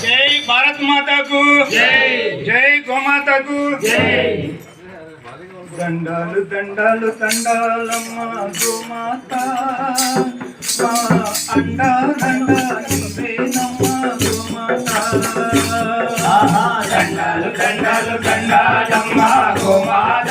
జై భారత్ మాతకు జై గోమాతకు. దండాలు దండాలు దండాలమ్మ గోమాత. అండా దండ దండాలు దండాలు దండాలమ్మ గోమాత.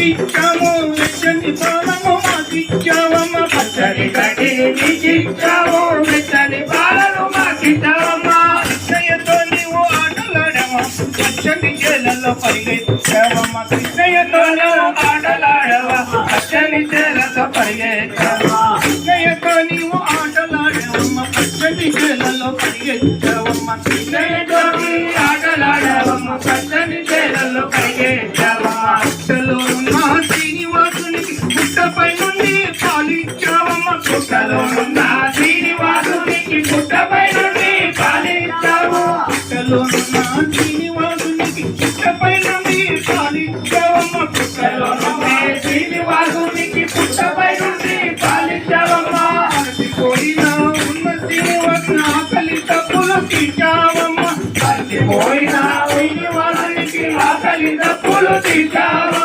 గడ్డిని నీకిచ్చాము వెచ్చని పాలను మాకిచ్చావమ్మా పచ్చని గడ్డిని నీకిచ్చావు వెచ్చని పాలను మాకిచ్చావమ్మా కృష్ణయ్యతో నీవు ఆటలాడవా పచ్చని చేలలో పరిగెత్తావమ్మ. కృష్ణయ్యతో నువ్వు ఆటలాడవా పచ్చని చేలతో పరిగెత్తావా కృష్ణయ్యతో నీవు ఆటలాడవమ్మ. పచ్చని చేలలో పరిగెత్తావమ్మ. కృష్ణయ్యతో ఆటలాడవమ్మ. పచ్చని పుట్టపై నుండి పాలించావమ్మ పుట్టలో ఉన్న శ్రీనివాసునికి పుట్టపై నుండి పాలించావు పుట్టలో ఉన్న శ్రీనివాసునికి పుట్టపై నుండి పాలించావమ్మ పుట్టలో ఉన్న శ్రీనివాసునికి పుట్టపై నుండి పాలిచ్చావమ్మ అలసిపోయిన ఉన్న శ్రీనివాసుని ఆకలి తప్పులు తీర్చావమ్మ. అలసిపోయిన శ్రీనివాసునికి ఆకలి తప్పులు తీర్చావమ్మ.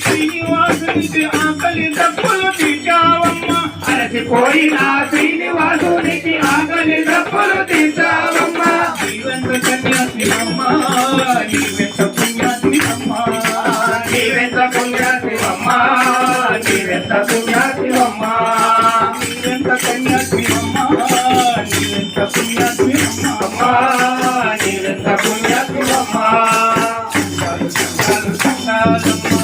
శ్రీనివాసునికి ఆకలి తప్పులు తీర్చావమ్మ అలసిపోయిన శ్రీనివాసునికి ఆకలి తప్పులు తీర్చావమ్మ నీవెంత కన్యాశ్రీవమ్మ నీవెంత పుణ్యాశ్రీవమ్మ నీవెంత పుణ్యాశ్రీవమ్మ నీవెంత పుణ్యాశ్రీవమ్మ నీవెంత కన్యాశ్రీవమ్మ నీవెంత పుణ్యాశ్రీవమ్మ నీవెంత పుణ్యాశ్రీవమ్మ దండాలు దండాలు దండాలమ్మ